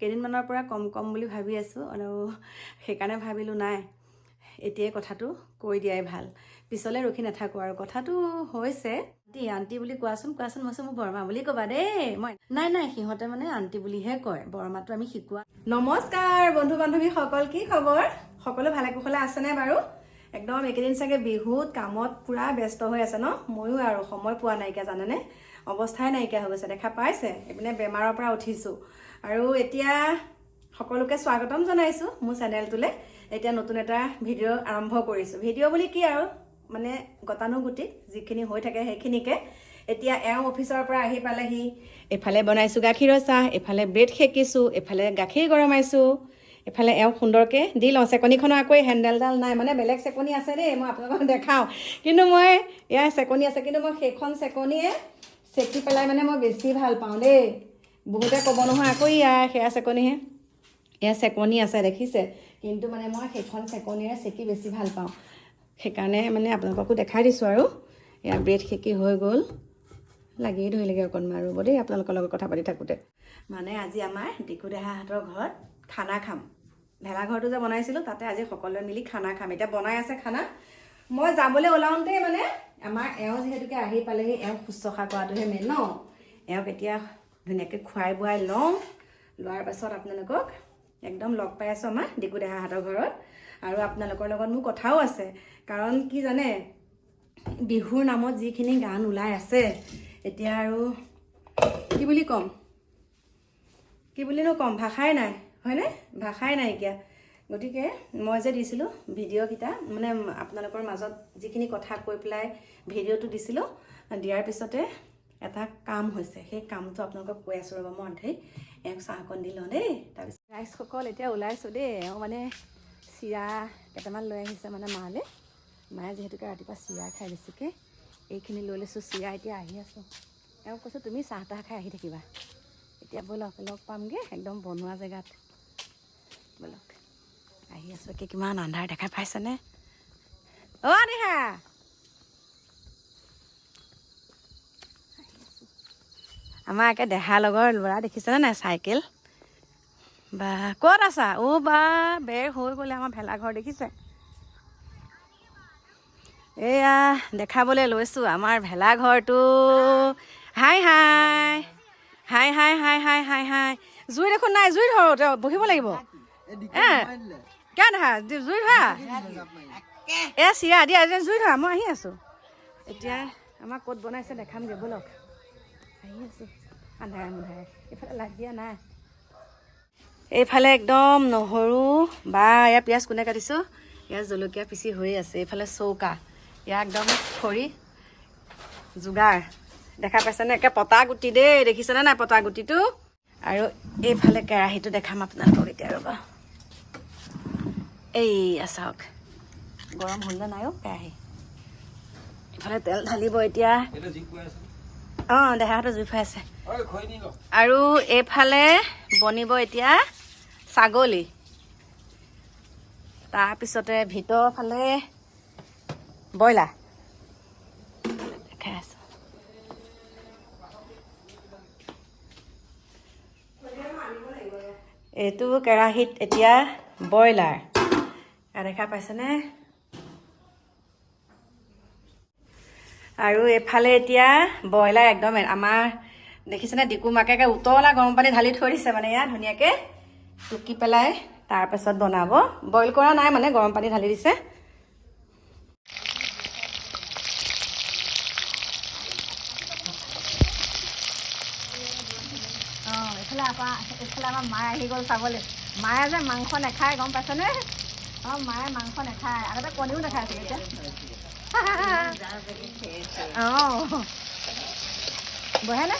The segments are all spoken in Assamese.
কেইদিনমানৰ পৰা কম কম বুলি ভাবি আছোঁ আৰু সেইকাৰণে ভাবিলোঁ নাই এতিয়াই কথাটো কৈ দিয়াই ভাল। পিছলৈ ৰখি নাথাকোঁ আৰু কথাটো হৈছে আণ্টি আণ্টি বুলি কোৱাচোন কোৱাচোন মই মোক বৰমা বুলি ক'বা দেই মই নাই নাই সিহঁতে মানে আণ্টি বুলিহে কয় বৰমাটো আমি শিকোৱা। নমস্কাৰ বন্ধু বান্ধৱীসকল কি খবৰ? সকলো ভালে কুশলে আছেনে বাৰু? একদম এইকেইদিন চাগে বিহুত কামত পূৰা ব্যস্ত হৈ আছে ন? ময়ো আৰু সময় পোৱা নাইকিয়া জানেনে? অৱস্থাই নাইকিয়া হৈ গৈছে দেখা পাইছে? এইপিনে বেমাৰৰ পৰা উঠিছোঁ। আৰু এতিয়া সকলোকে স্বাগতম জনাইছোঁ মোৰ চেনেলটোলৈ। এতিয়া নতুন এটা ভিডিঅ' আৰম্ভ কৰিছোঁ। ভিডিঅ' বুলি কি আৰু? মানে গতানুগতিক যিখিনি হৈ থাকে সেইখিনিকে। এতিয়া এওঁ অফিচৰ পৰা আহি পালেহি। এইফালে বনাইছোঁ গাখীৰৰ চাহ এইফালে ব্ৰেড সেকিছোঁ এইফালে গাখীৰ গৰমাইছোঁ। এইফালে এওঁ সুন্দৰকৈ দি লওঁ। চেকনিখনৰ আকৌ হেণ্ডেলডাল নাই। মানে বেলেগ চেকনি আছে দেই মই আপোনালোকক দেখাওঁ। কিন্তু মই এয়া চেকনি আছে কিন্তু মই সেইখন চেকনিয়ে চেকি পেলাই মানে মই বেছি ভাল পাওঁ দেই। বহুতে ক'ব নহয় আকৌ ইয়া সেয়া চেকনিহে। এয়া চেকনি আছে দেখিছে? কিন্তু মানে মই সেইখন চেকনিৰে চেকি বেছি ভাল পাওঁ। সেইকাৰণে মানে আপোনালোককো দেখাই দিছোঁ আৰু। এয়া ব্ৰেড সেকি হৈ গ'ল। লাগিয়ে ধৰিলেগৈ অকণমান ৰ'ব দেই আপোনালোকৰ লগত কথা পাতি থাকোঁতে। মানে আজি আমাৰ ডিকু দেহাহঁতৰ ঘৰত খানা খাম। ভেলাঘৰটো যে বনাইছিলোঁ তাতে আজি সকলোৱে মিলি খানা খাম। এতিয়া বনাই আছে খানা। মই যাবলৈ ওলাওঁতেই মানে আমাৰ এওঁ যিহেতুকে আহি পালেহি এওঁক শুশ্ৰূষা কৰাটোহে মেইন ন? এওঁক এতিয়া ধুনীয়াকৈ খুৱাই বোৱাই লওঁ। লোৱাৰ পাছত আপোনালোকক একদম লগ পাই আছোঁ আমাৰ ডিকু দেহাহঁতৰ ঘৰত। আৰু আপোনালোকৰ লগত মোৰ কথাও আছে। কাৰণ কি জানে বিহুৰ নামত যিখিনি গান ওলাই আছে এতিয়া আৰু কি বুলি ক'ম? কি বুলিনো ক'ম? ভাষাই নাই। হয়নে? ভাষাই নাইকিয়া। গতিকে মই যে দিছিলোঁ ভিডিঅ'কেইটা মানে আপোনালোকৰ মাজত যিখিনি কথা কৈ পেলাই ভিডিঅ'টো দিছিলোঁ দিয়াৰ পিছতে এটা কাম হৈছে। সেই কামটো আপোনালোকক কৈ আছোঁ ৰ'ব মই অধেই এওঁক চাহ অকণ দি লওঁ দেই। তাৰপিছত ৰাইজসকল এতিয়া ওলাইছোঁ দেই। এওঁ মানে চিৰা কেইটামান লৈ আহিছে মানে মালৈ। মায়ে যিহেতুকে ৰাতিপুৱা চিৰা খাই বেছিকৈ এইখিনি লৈ লৈছোঁ চিৰা এতিয়া আহি আছোঁ। এওঁক কৈছোঁ তুমি চাহ তাহ খাই আহি থাকিবা। এতিয়া ব'লক লগ পামগৈ একদম বনোৱা জেগাত। ব'লক। আহি আছোঁ এতিয়া কিমান আন্ধাৰ দেখা পাইছেনে? অ' নিহা। আমাৰ একে দেহা লগৰ ল'ৰা দেখিছেনে নাই চাইকেল? বা ক'ত আছা? অ' বা বেৰ হৈ গ'লে আমাৰ ভেলাঘৰ দেখিছে। এয়া দেখাবলৈ লৈছোঁ আমাৰ ভেলাঘৰটো হাই হাই। হাই হাই হাই হাই হাই হাই। জুই দেখোন নাই জুই ধৰো বহিব লাগিব। এ কিয় দেখা জুই ধৰা এ চিৰা দিয়া জুই ধৰা মই আহি আছোঁ এতিয়া আমাৰ ক'ত বনাইছে দেখামগৈ ব'লক আহি আছোঁ আন্ধাৰে মুন্ধাৰে এইফালে লাগ দিয়া নাই এইফালে একদম নহৰু বা এয়া পিঁয়াজ কোনে কাটিছোঁ ইয়াত জলকীয়া পিচি হৈ আছে এইফালে চৌকা ইয়াৰ একদম খৰি যোগাৰ দেখা পাইছেনে একে পতা গুটি দেই দেখিছেনে নাই পতা গুটিটো আৰু এইফালে কেৰাহীটো দেখাম আপোনালোকক এতিয়া ৰ'বা এইয়া চাওক গৰম হ'ল নে নাই অ' কেৰাহী ইফালে তেল ঢালিব এতিয়া। অঁ দেহাহঁতে জুই ফুৱাই আছে। আৰু এইফালে বনিব এতিয়া ছাগলী। তাৰপিছতে ভিতৰৰ ফালে ব্ৰইলাৰ। দেখাই আছোঁ। এইটো কেৰাহীত এতিয়া ব্ৰইলাৰ। দেখা পাইছেনে আৰু এইফালে এতিয়া ব্ৰইলাৰ একদম আমাৰ দেখিছেনে ডিকু মাকে একে উতলা গৰম পানী ঢালি থৈ দিছে মানে ইয়াত ধুনীয়াকৈ টুকি পেলাই তাৰপাছত বনাব বইল কৰা নাই মানে গৰম পানী ঢালি দিছে অঁ এইফালে আমাৰ এইফালে আমাৰ মায়ে আহি গ'ল চাবলৈ মায়ে যে মাংস নাখায় গম পাইছেনে অঁ মায়ে মাংস নাখায় আগতে কণীও বহেনে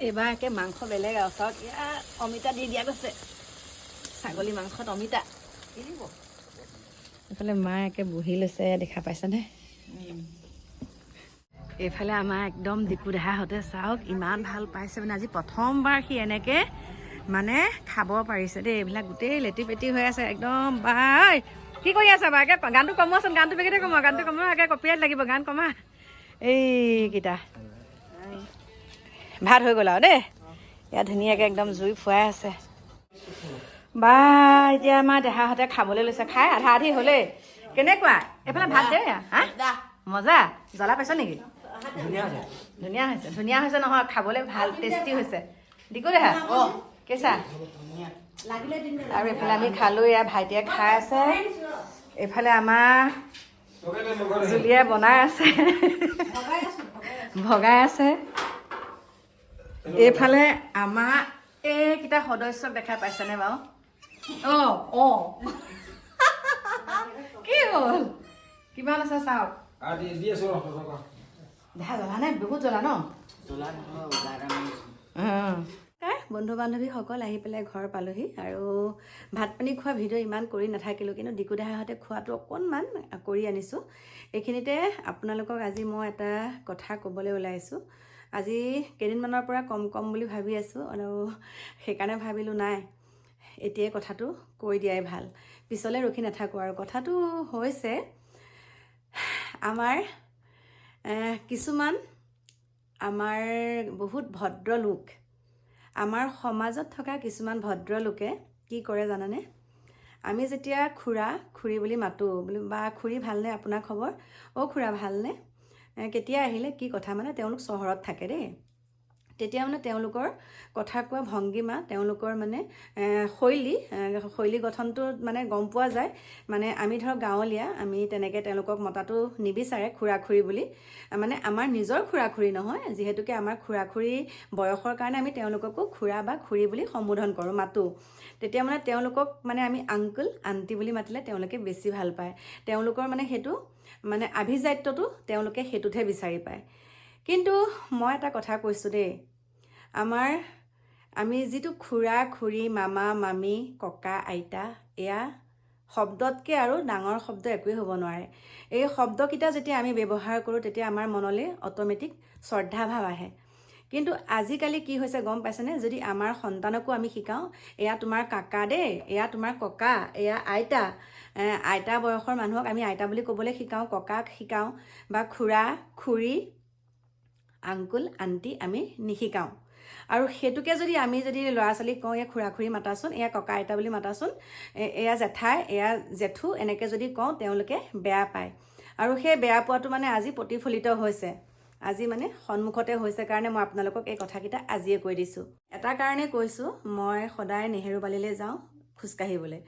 এইবাৰ একে মাংস বেলেগ আৰু চাওক ইয়াত অমিতা দি দিয়া গৈছে ছাগলী মাংসত অমিতা এইফালে মায়ে একে বহি লৈছে দেখা পাইছেনে এইফালে আমাৰ একদম ডিপু দেহাহঁতে চাওক ইমান ভাল পাইছে মানে আজি প্ৰথমবাৰ সি এনেকৈ মানে খাব পাৰিছে দেই এইবিলাক গোটেই লেটি পেটি হৈ আছে একদম। বাই কি কৰি আছে বাৰু একে গানটো কমোৱাচোন গানটো পেকেটে কমোৱা গানটো কমোৱা একে কপিৰাইট লাগিব গান কমা। এইকেইটা ভাত হৈ গ'ল আৰু দেই। ইয়াত ধুনীয়াকৈ একদম জুই ফুৱাই আছে। বা এতিয়া আমাৰ দেহাহঁতে খাবলৈ লৈছে। খাই আধা আধি হ'লেই। কেনেকুৱা? এইফালে ভাত দে মজা। জ্বলা পাইছ নেকি? ধুনীয়া হৈছে। ধুনীয়া হৈছে নহয়। খাবলৈ ভাল টেষ্টি হৈছে। দিকো দেহা কেঁচা আৰু এইফালে আমি খালোঁ এয়া ভাইটিয়ে খাই আছে। এইফালে আমাৰ জুলিয়ে বনাই আছে। ভগাই আছে এইফালে আমাৰ এইকেইটা সদস্যক দেখা পাইছেনে বাৰু? অঁ অঁ। কি হ'ল? কিমান আছে চাওক? জ্বলা নাই বহুত জ্বলা ন? বন্ধু বান্ধৱীসকল আহি পেলাই ঘৰ পালোহি আৰু ভাত পানী খোৱা ভিডিঅ' ইমান কৰি নাথাকিলোঁ কিন্তু ডিকু দেহাহঁতে খোৱাটো অকণমান কৰি আনিছোঁ। এইখিনিতে আপোনালোকক আজি মই এটা কথা ক'বলৈ ওলাইছোঁ। আজি কেইদিনমানৰ পৰা কম কম বুলি ভাবি আছোঁ আৰু সেইকাৰণে ভাবিলোঁ নাই এতিয়াই কথাটো কৈ দিয়াই ভাল। পিছলৈ ৰখি নাথাকোঁ আৰু কথাটো হৈছে আমাৰ কিছুমান আমাৰ বহুত ভদ্ৰ লোক। আমাৰ সমাজত থকা কিছুমান ভদ্ৰ লোকে কি কৰে জানানে? আমি যেতিয়া খুৰা খুৰী বুলি মাতোঁ বোলো বা খুৰী ভালনে আপোনাৰ খবৰ? অ' খুৰা ভালনে? কেতিয়া আহিলে? কি কথা মানে? তেওঁলোক চহৰত থাকে দেই। তেতিয়া মানে তেওঁলোকৰ কথা কোৱা ভংগীমা তেওঁলোকৰ মানে শৈলী শৈলী গঠনটো মানে গম পোৱা যায়। মানে আমি ধৰক গাঁৱলীয়া আমি তেনেকৈ তেওঁলোকক মতাটো নিবিচাৰে খুৰা খুৰী বুলি। মানে আমাৰ নিজৰ খুৰা খুৰী নহয় যিহেতুকে আমাৰ খুৰা খুৰী বয়সৰ কাৰণে আমি তেওঁলোককো খুৰা বা খুৰী বুলি সম্বোধন কৰোঁ মাতোঁ। তেতিয়া মানে তেওঁলোকক মানে আমি আংকুল আণ্টি বুলি মাতিলে তেওঁলোকে বেছি ভাল পায়। তেওঁলোকৰ মানে সেইটো মানে আভিজাত্যটো তেওঁলোকে সেইটোতহে বিচাৰি পায়। কিন্তু মই এটা কথা কৈছোঁ দেই। আমাৰ আমি যিটো খুৰা খুৰী মামা মামী ককা আইতা এয়া শব্দতকৈ আৰু ডাঙৰ শব্দ একোৱেই হ'ব নোৱাৰে। এই শব্দকেইটা যেতিয়া আমি ব্যৱহাৰ কৰোঁ তেতিয়া আমাৰ মনলৈ অট'মেটিক শ্ৰদ্ধাভাৱ আহে। কিন্তু আজিকালি কি হৈছে গম পাইছেনে? যদি আমাৰ সন্তানকো আমি শিকাওঁ এয়া তোমাৰ কাকা দেই এয়া তোমাৰ ককা এয়া আইতা আইতা বয়সৰ মানুহক আমি আইতা বুলি ক'বলৈ শিকাওঁ ককাক শিকাওঁ বা খুৰা খুৰী আংকুল আণ্টি আমি নিশিকাওঁ। আৰু সেইটোকে যদি আমি যদি ল'ৰা ছোৱালীক কওঁ এয়া খুৰা খুৰী মাতাচোন এয়া ককা আইতা বুলি মাতাচোন এয়া জেঠাই এয়া জেঠু এনেকৈ যদি কওঁ তেওঁলোকে বেয়া পায়। আৰু সেই বেয়া পোৱাটো মানে আজি প্ৰতিফলিত হৈছে। আজি মানে সন্মুখতে হৈছে কাৰণে মই আপোনালোকক এই কথাকেইটা আজিয়ে কৈ দিছোঁ। এটা কাৰণে কৈছোঁ মই সদায় নেহেৰুবালিলৈ যাওঁ খোজকাঢ়িবলৈ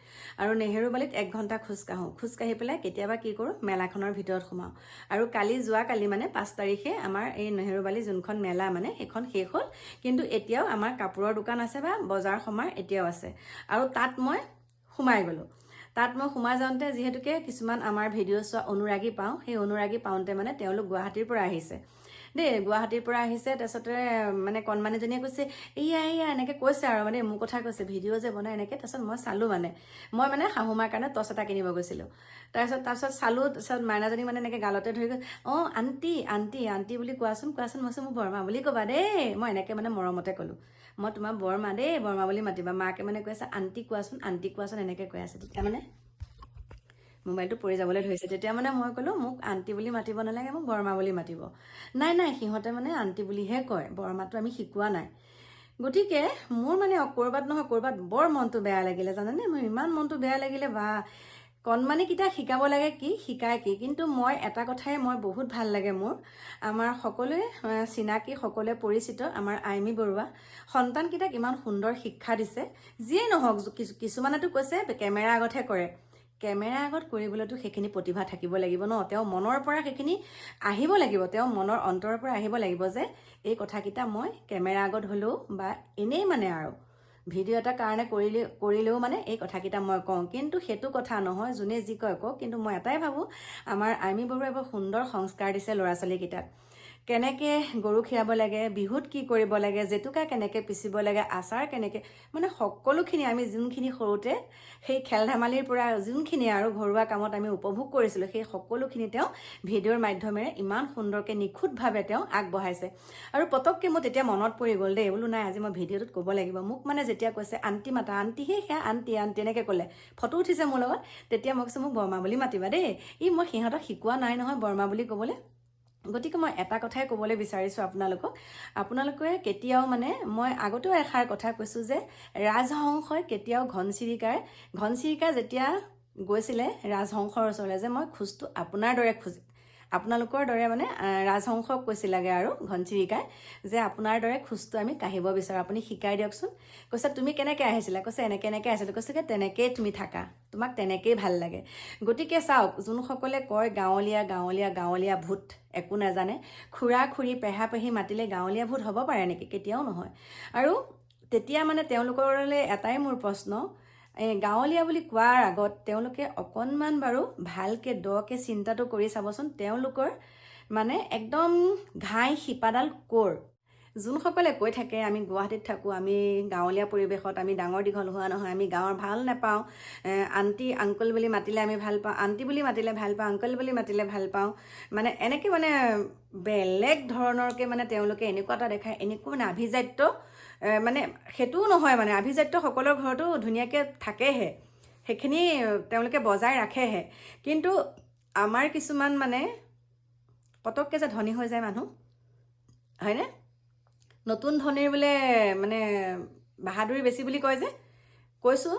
আৰু নেহেৰুবালিত এক ঘণ্টা খোজকাঢ়োঁ। খোজকাঢ়ি পেলাই কেতিয়াবা কি কৰোঁ মেলাখনৰ ভিতৰত সোমাওঁ। আৰু কালি যোৱাকালি মানে পাঁচ তাৰিখে আমাৰ এই নেহেৰুবালি যোনখন মেলা মানে সেইখন শেষ হ'ল। কিন্তু এতিয়াও আমাৰ কাপোৰৰ দোকান আছে বা বজাৰ সমাৰ এতিয়াও আছে। আৰু তাত মই সোমাই গ'লোঁ। তাত মই সোমাই যাওঁতে যিহেতুকে কিছুমান আমাৰ ভিডিঅ' চোৱা অনুৰাগী পাওঁ। সেই অনুৰাগী পাওঁতে মানে তেওঁলোক গুৱাহাটীৰ পৰা আহিছে। দেই গুৱাহাটীৰ পৰা আহিছে তাৰপিছতে মানে কণমানিজনীয়ে কৈছে এয়া এয়া এনেকৈ কৈছে আৰু মানে মোৰ কথা কৈছে ভিডিঅ' যে বনাই এনেকৈ তাৰপিছত মই চালোঁ মানে মই মানে শাহুমাৰ কাৰণে টচ এটা কিনিব গৈছিলোঁ তাৰপিছত তাৰপিছত চালোঁ তাৰপিছত মাইনাজনী মানে এনেকৈ গালতে ধৰি গৈ অঁ আণ্টি আণ্টি আণ্টি বুলি কোৱাচোন কোৱাচোন মই মোৰ বৰমা বুলি ক'বা দেই মই এনেকৈ মানে মৰমতে ক'লোঁ মই তোমাৰ বৰমা দেই বৰমা বুলি মাতিবা মাকে মানে কৈ আছে আণ্টি কোৱাচোন আণ্টি কোৱাচোন এনেকৈ কৈ আছে তেতিয়া মানে মোবাইলটো পৰি যাবলৈ ধৰিছে। তেতিয়া মানে মই ক'লোঁ মোক আণ্টি বুলি মাতিব নালাগে মোক বৰমা বুলি মাতিব। নাই নাই সিহঁতে মানে আণ্টি বুলিহে কয় বৰমাটো আমি শিকোৱা নাই। গতিকে মোৰ মানে ক'ৰবাত নহয় ক'ৰবাত বৰ মনটো বেয়া লাগিলে জানানে? মোৰ ইমান মনটো বেয়া লাগিলে বা কণমানিকেইটা শিকাব লাগে কি শিকায় কি কিন্তু মই এটা কথাই মই বহুত ভাল লাগে মোৰ। আমাৰ সকলোৱে চিনাকি সকলোৱে পৰিচিত আমাৰ আইমী বৰুৱা সন্তানকেইটাক ইমান সুন্দৰ শিক্ষা দিছে। যিয়েই নহওক কিছু- কিছুমানেতো কৈছে কেমেৰা আগতহে কৰে। কেমেৰা আগত কৰিবলৈতো সেইখিনি প্ৰতিভা থাকিব লাগিব ন? তেওঁ মনৰ পৰা সেইখিনি আহিব লাগিব। তেওঁ মনৰ অন্তৰৰ পৰা আহিব লাগিব যে এই কথাকেইটা মই কেমেৰা আগত হ'লেও বা এনেই মানে আৰু ভিডিঅ' এটা কাৰণে কৰিলে কৰিলেও মানে এই কথাকেইটা মই কওঁ। কিন্তু সেইটো কথা নহয় যোনে যি কয় কওক। কিন্তু মই এটাই ভাবোঁ আমাৰ আইমী বৰুৱাই বৰ সুন্দৰ সংস্কাৰ দিছে ল'ৰা ছোৱালীকেইটাক কেনেকৈ গৰু খীৰাব লাগে বিহুত কি কৰিব লাগে জেতুকা কেনেকৈ পিচিব লাগে আচাৰ কেনেকৈ মানে সকলোখিনি আমি যোনখিনি সৰুতে সেই খেল ধেমালিৰ পৰা যোনখিনি আৰু ঘৰুৱা কামত আমি উপভোগ কৰিছিলোঁ সেই সকলোখিনি তেওঁ ভিডিঅ'ৰ মাধ্যমেৰে ইমান সুন্দৰকৈ নিখুঁতভাৱে তেওঁ আগবঢ়াইছে। আৰু পটককৈ মোৰ তেতিয়া মনত পৰি গ'ল দেই বোলো নাই আজি মই ভিডিঅ'টোত ক'ব লাগিব। মোক মানে যেতিয়া কৈছে আণ্টি মাতা আণ্টিহে সেয়া আণ্টি আণ্টি এনেকৈ ক'লে। ফটো উঠিছে মোৰ লগত তেতিয়া মই কৈছোঁ মোক বৰমা বুলি মাতিবা দেই। ই মই সিহঁতক শিকোৱা নাই নহয় বৰমা বুলি ক'বলৈ। গতিকে মই এটা কথাই ক'বলৈ বিচাৰিছোঁ আপোনালোকক। আপোনালোকে কেতিয়াও মানে মই আগতেও এষাৰ কথা কৈছোঁ যে ৰাজহংসই কেতিয়াও ঘনচিৰিকাৰ ঘনচিৰিকা যেতিয়া গৈছিলে ৰাজহংসৰ ওচৰলৈ যে মই খোজটো আপোনাৰ দৰে খোজ আপোনালোকৰ দৰে মানে ৰাজহংসক কৈছিলাগে আৰু ঘনচিৰিকাই যে আপোনাৰ দৰে খোজটো আমি কাঢ়িব বিচাৰোঁ। আপুনি শিকাই দিয়কচোন। কৈছে তুমি কেনেকৈ আহিছিলা? কৈছে এনেকৈ এনেকৈ আহিছিলোঁ? কৈছে তেনেকেই তুমি থাকা। তোমাক তেনেকেই ভাল লাগে। গতিকে চাওক যোনসকলে কয় গাঁৱলীয়া গাঁৱলীয়া গাঁৱলীয়া ভূত একো নাজানে। খুৰা খুৰী পেহা পেহী মাতিলে গাঁৱলীয়া ভূত হ'ব পাৰে নেকি? কেতিয়াও নহয়। আৰু তেতিয়া মানে তেওঁলোকলৈ এটাই মোৰ প্ৰশ্ন গাঁৱলীয়া বুলি কোৱাৰ আগত তেওঁলোকে অকণমান বাৰু ভালকৈ দকৈ চিন্তাটো কৰি চাবচোন তেওঁলোকৰ মানে একদম ঘাই শিপাডাল ক'ৰ। যোনসকলে কৈ থাকে আমি গুৱাহাটীত থাকোঁ আমি গাঁৱলীয়া পৰিৱেশত আমি ডাঙৰ দীঘল হোৱা নহয় আমি গাঁৱৰ ভাল নাপাওঁ আণ্টি আংকল বুলি মাতিলে আমি ভাল পাওঁ আণ্টি বুলি মাতিলে ভাল পাওঁ আংকল বুলি মাতিলে ভাল পাওঁ মানে এনেকৈ মানে বেলেগ ধৰণৰকৈ মানে তেওঁলোকে এনেকুৱা এটা দেখায় এনেকুৱা মানে আভিজাত্য মানে সেইটোও নহয় মানে আভিজাত্য সকলৰ ঘৰতো ধুনীয়াকৈ থাকেহে। সেইখিনি তেওঁলোকে বজাই ৰাখেহে। কিন্তু আমাৰ কিছুমান মানে পটককৈ যে ধনী হৈ যায় মানুহ হয়নে? নতুন ধনীৰ বোলে মানে বাহাদুৰি বেছি বুলি কয় যে কৈছোঁ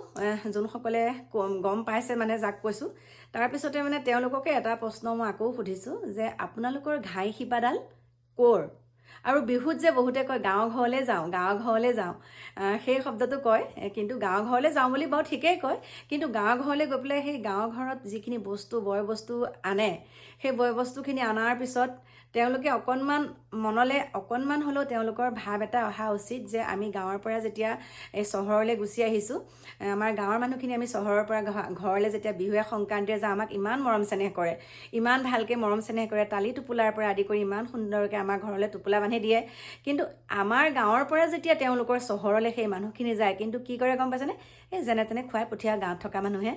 যোনসকলে গম পাইছে মানে যাক কৈছোঁ। তাৰপিছতে মানে তেওঁলোককে এটা প্ৰশ্ন মই আকৌ সুধিছোঁ যে আপোনালোকৰ ঘাই শিপাডাল ক'ৰ? আৰু বিহুত যে বহুতে কয় গাঁৱৰ ঘৰলৈ যাওঁ গাঁৱৰ ঘৰলৈ যাওঁ সেই শব্দটো কয়। কিন্তু গাঁৱৰ ঘৰলৈ যাওঁ বুলি বাৰু ঠিকেই কয় কিন্তু গাঁৱৰ ঘৰলৈ গৈ পেলাই সেই গাঁৱৰ ঘৰত যিখিনি বস্তু বয় বস্তু আনে সেই বয় বস্তুখিনি অনাৰ পিছত তেওঁলোকে অকণমান মনলৈ অকণমান হ'লেও তেওঁলোকৰ ভাৱ এটা অহা উচিত যে আমি গাঁৱৰ পৰা যেতিয়া এই চহৰলৈ গুচি আহিছোঁ আমাৰ গাঁৱৰ মানুহখিনি আমি চহৰৰ পৰা ঘৰলৈ যেতিয়া বিহুৱে সংক্ৰান্তিয়ে যাওঁ আমাক ইমান মৰম চেনেহ কৰে। ইমান ভালকৈ মৰম চেনেহ কৰে তালি টোপোলাৰ পৰা আদি কৰি ইমান সুন্দৰকৈ আমাৰ ঘৰলৈ টোপোলা বান্ধি দিয়ে। কিন্তু আমাৰ গাঁৱৰ পৰা যেতিয়া তেওঁলোকৰ চহৰলৈ সেই মানুহখিনি যায় কিন্তু কি কৰে গম পাইছেনে? এই যেনে তেনে খুৱাই পঠিওৱা গাঁৱত থকা মানুহে।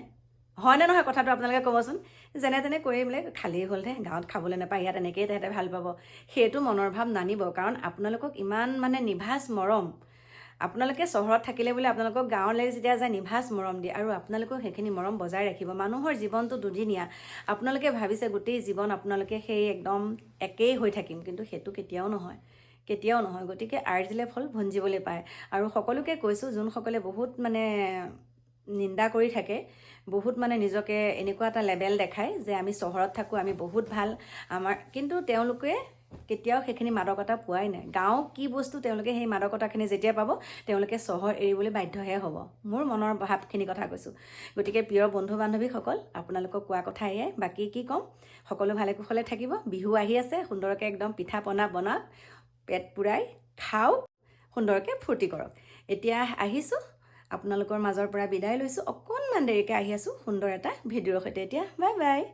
হয়নে নহয় কথাটো আপোনালোকে ক'বচোন? যেনে তেনে কৰি বোলে খালী দে গাঁৱত খাবলৈ নাপায় ইয়াত এনেকেই তেহেঁতে ভাল পাব। সেইটো মনৰ ভাৱ নানিব কাৰণ আপোনালোকক ইমান মানে নিভাজ মৰম। আপোনালোকে চহৰত থাকিলে বোলে আপোনালোকক গাঁৱলৈ যেতিয়া যায় নিভাজ মৰম দিয়ে আৰু আপোনালোকক সেইখিনি মৰম বজাই ৰাখিব। মানুহৰ জীৱনটো দুদিনীয়া। আপোনালোকে ভাবিছে গোটেই জীৱন আপোনালোকে সেই একদম একেই হৈ থাকিম কিন্তু সেইটো কেতিয়াও নহয়। কেতিয়াও নহয় গতিকে আৰ্জিলে ফল ভঞ্জিবলৈ পায়। আৰু সকলোকে কৈছোঁ যোনসকলে বহুত মানে নিন্দা কৰি থাকে বহুত মানে নিজকে এনেকুৱা এটা লেবেল দেখায় যে আমি চহৰত থাকোঁ আমি বহুত ভাল। আমাৰ কিন্তু তেওঁলোকে কেতিয়াও সেইখিনি মাদকতা পোৱাই নাই। গাঁও কি বস্তু তেওঁলোকে সেই মাদকতাখিনি যেতিয়া পাব তেওঁলোকে চহৰ এৰিবলৈ বাধ্যহে হ'ব। মোৰ মনৰ ভাৱখিনি কথা কৈছোঁ। গতিকে প্ৰিয় বন্ধু বান্ধৱীসকল আপোনালোকক কোৱা কথা এয়াই বাকী কি ক'ম? সকলো ভালে কুশলে থাকিব। বিহু আহি আছে সুন্দৰকৈ একদম পিঠা পনা বনাওক পেট পূৰাই খাওক সুন্দৰকৈ ফূৰ্তি কৰক। এতিয়া আহিছোঁ আপোনালোকৰ মাজৰ পৰা বিদায় লৈছোঁ। অকণমান দেৰিকৈ আহি আছোঁ। সুন্দৰ এটা ভিডিঅ'ৰ সৈতে এতিয়া। Bye bye.